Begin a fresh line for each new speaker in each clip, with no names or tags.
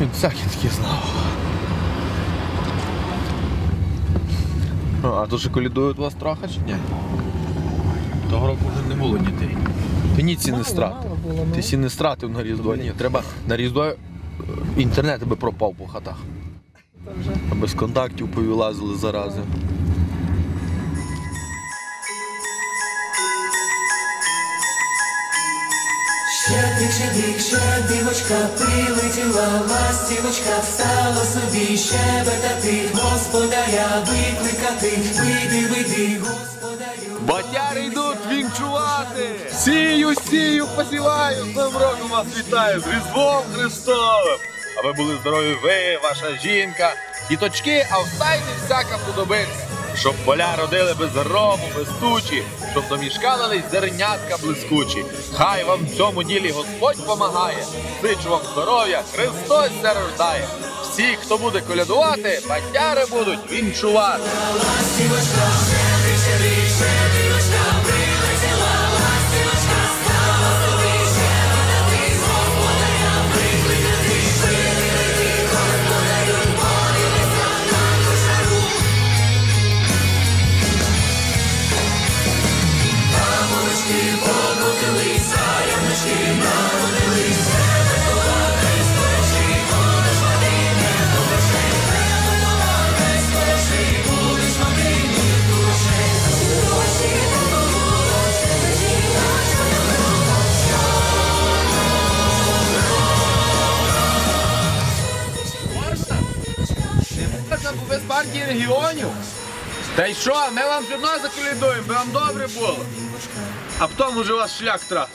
Він всякі такі знав. А, а то ще колідують вас страха чи ні? Того року вже не було дітей. Ти ні ці не стратив. Ти сі не стратив на Різдво. Ні, треба на Різдво е, інтернет би пропав по хатах. Без контактів повилазили зарази.
Щедрик, щедрик, щедрівочка, прилетіла ластівочка, стала собі щебетати, господаря викликати, вийди, вийди, господарю.
Батяри йдуть вінчувати! Сію, сію, посіваю! З Новим роком вас вітаю! З Різдвом Христовим! А ви були здорові ви, ваша жінка, діточки, а в всяка подобиться. Щоб поля родили без грому, без тучі, щоб домішкалились зернятка блискучі. Хай вам в цьому ділі Господь помагає. Зичу вам здоров'я, Христос зарождає. Всі, хто буде колядувати, батяри будуть вінчувати. Без партії регіонів. Та й що, ми вам все одно заколядуємо, би вам добре було. А потім уже вас шлях трас.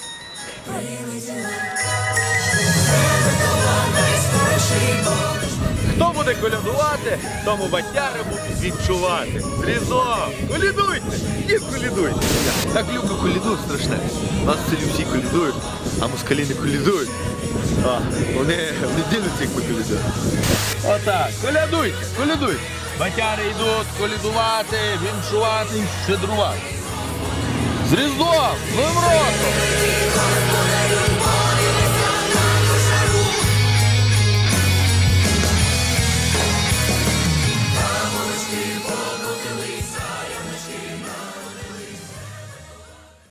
Хто буде колядувати, тому батяри будуть відчувати. Різно! Колядуйте! Ні, колядуйте! Так люблю коліду страшне. Нас в селі всі колядують, а москалі не колядують. А, вони, вони ділються, як ми колядуємо. Отак, колядуйте, колядуйте. Батяри йдуть колідувати, віншувати щедрувати. З Різдвом! З Новим роком!